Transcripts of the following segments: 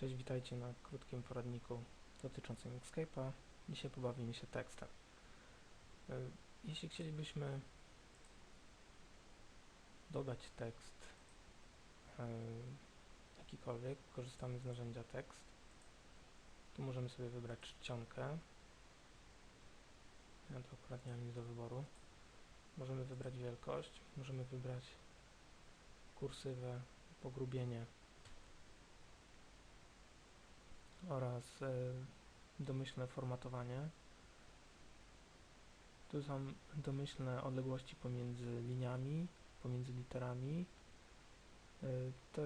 Cześć, witajcie na krótkim poradniku dotyczącym Inkscape'a. Dzisiaj pobawimy się tekstem. E, Jeśli chcielibyśmy dodać tekst e, jakikolwiek, korzystamy z narzędzia tekst. Tu możemy sobie wybrać czcionkę. Ja to akurat nie mam nic do wyboru. Możemy wybrać wielkość, możemy wybrać kursywę, pogrubienie oraz e, domyślne formatowanie. Tu są domyślne odległości pomiędzy liniami, pomiędzy literami. E, to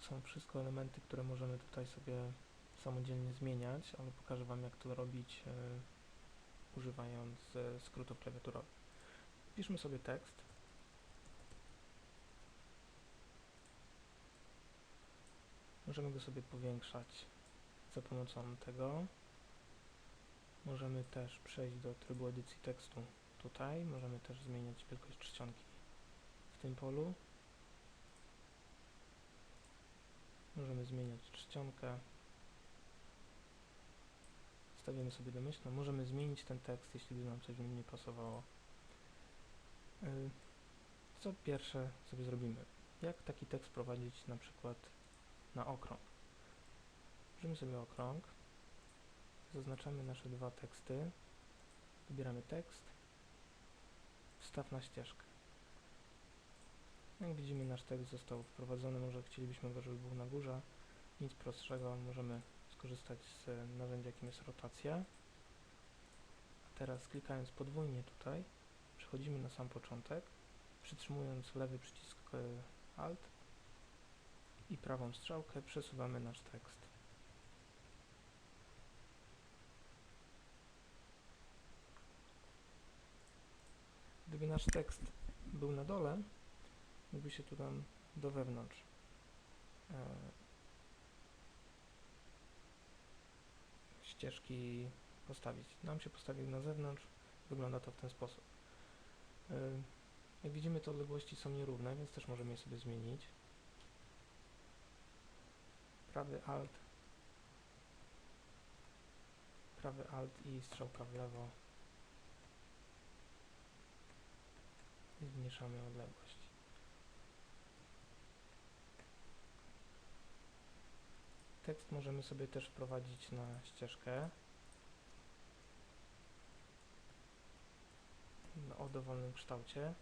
są wszystko elementy, które możemy tutaj sobie samodzielnie zmieniać, ale pokażę Wam jak to robić e, używając skrótów klawiaturowych. Piszmy sobie tekst. Możemy go sobie powiększać za pomocą tego. Możemy też przejść do trybu edycji tekstu tutaj. Możemy też zmieniać wielkość czcionki w tym polu. Możemy zmieniać czcionkę. Stawimy sobie domyślną. Możemy zmienić ten tekst, jeśli by nam coś w nim nie pasowało. Y, Co pierwsze sobie zrobimy? Jak taki tekst prowadzić na przykład na okrąg? Bierzemy sobie okrąg, zaznaczamy nasze dwa teksty, wybieramy tekst, wstaw na ścieżkę. Jak widzimy nasz tekst został wprowadzony, może chcielibyśmy go, żeby był na górze, nic prostszego, możemy skorzystać z narzędzia jakim jest rotacja. A teraz klikając podwójnie tutaj, przechodzimy na sam początek, przytrzymując lewy przycisk e, Alt i prawą strzałkę przesuwamy nasz tekst. Gdyby nasz tekst był na dole, mógłby się tu tam do wewnątrz e, ścieżki postawić. Nam się postawił na zewnątrz, wygląda to w ten sposób. E, jak widzimy, te odległości są nierówne, więc też możemy je sobie zmienić. Prawy Alt, prawy Alt i strzałka w lewo i zmniejszamy odległość. Tekst możemy sobie też wprowadzić na ścieżkę no, o dowolnym kształcie.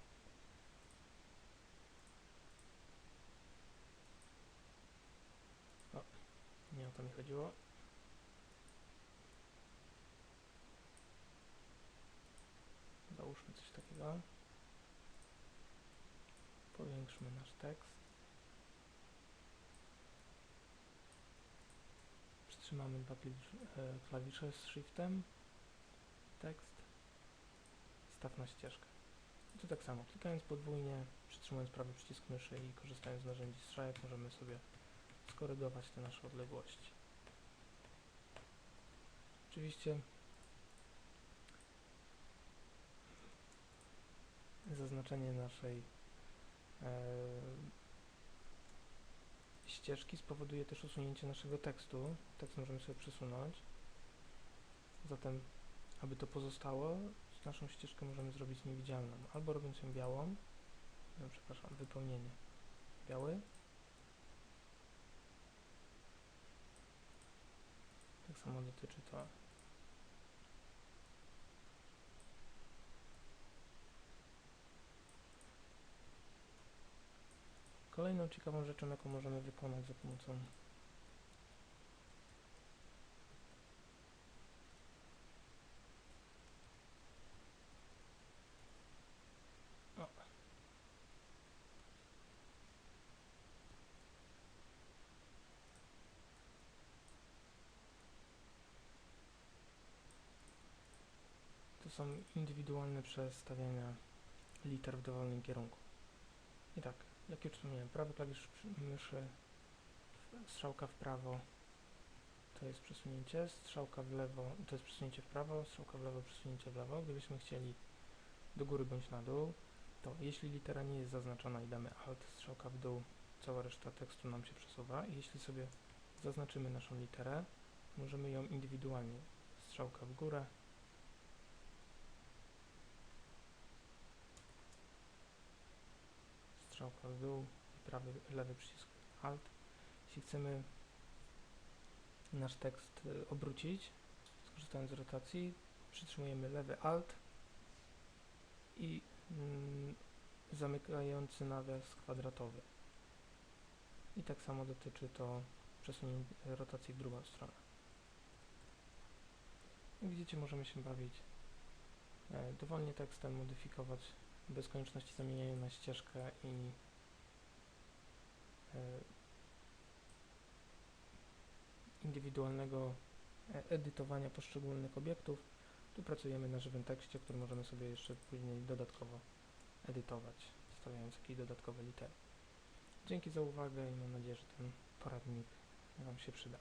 O, nie o to mi chodziło. Załóżmy coś takiego. Powiększmy nasz tekst. Przytrzymamy dwa e, klawisze z shiftem. Tekst. Staw na ścieżkę. I tu tak samo, klikając podwójnie, przytrzymując prawy przycisk myszy i korzystając z narzędzi strzałek możemy sobie skorygować te nasze odległości. Oczywiście zaznaczenie naszej ścieżki spowoduje też usunięcie naszego tekstu. Tekst możemy sobie przesunąć. Zatem, aby to pozostało, naszą ścieżkę możemy zrobić niewidzialną. Albo robiąc ją białą, no, przepraszam, wypełnienie biały. Tak samo dotyczy to Kolejną ciekawą rzeczą, jaką możemy wykonać za pomocą są indywidualne przestawiania liter w dowolnym kierunku. I tak, jak już wspomniałem, prawy klawisz myszy, strzałka w prawo to jest przesunięcie, strzałka w lewo to jest przesunięcie w prawo, strzałka w lewo, przesunięcie w lewo. Gdybyśmy chcieli do góry bądź na dół, to jeśli litera nie jest zaznaczona i damy Alt, strzałka w dół, cała reszta tekstu nam się przesuwa. I jeśli sobie zaznaczymy naszą literę, możemy ją indywidualnie, strzałka w górę, strzałka w dół i prawy, lewy przycisk Alt. Jeśli chcemy nasz tekst y, obrócić, skorzystając z rotacji, przytrzymujemy lewy Alt i mm, zamykający nawias kwadratowy. I tak samo dotyczy to przesunięcia rotacji w drugą stronę. Jak widzicie, możemy się bawić e, dowolnie tekstem, modyfikować bez konieczności zamieniania na ścieżkę i e, indywidualnego e, edytowania poszczególnych obiektów. Tu pracujemy na żywym tekście, który możemy sobie jeszcze później dodatkowo edytować, wstawiając jakieś dodatkowe litery. Dzięki za uwagę i mam nadzieję, że ten poradnik Wam się przyda.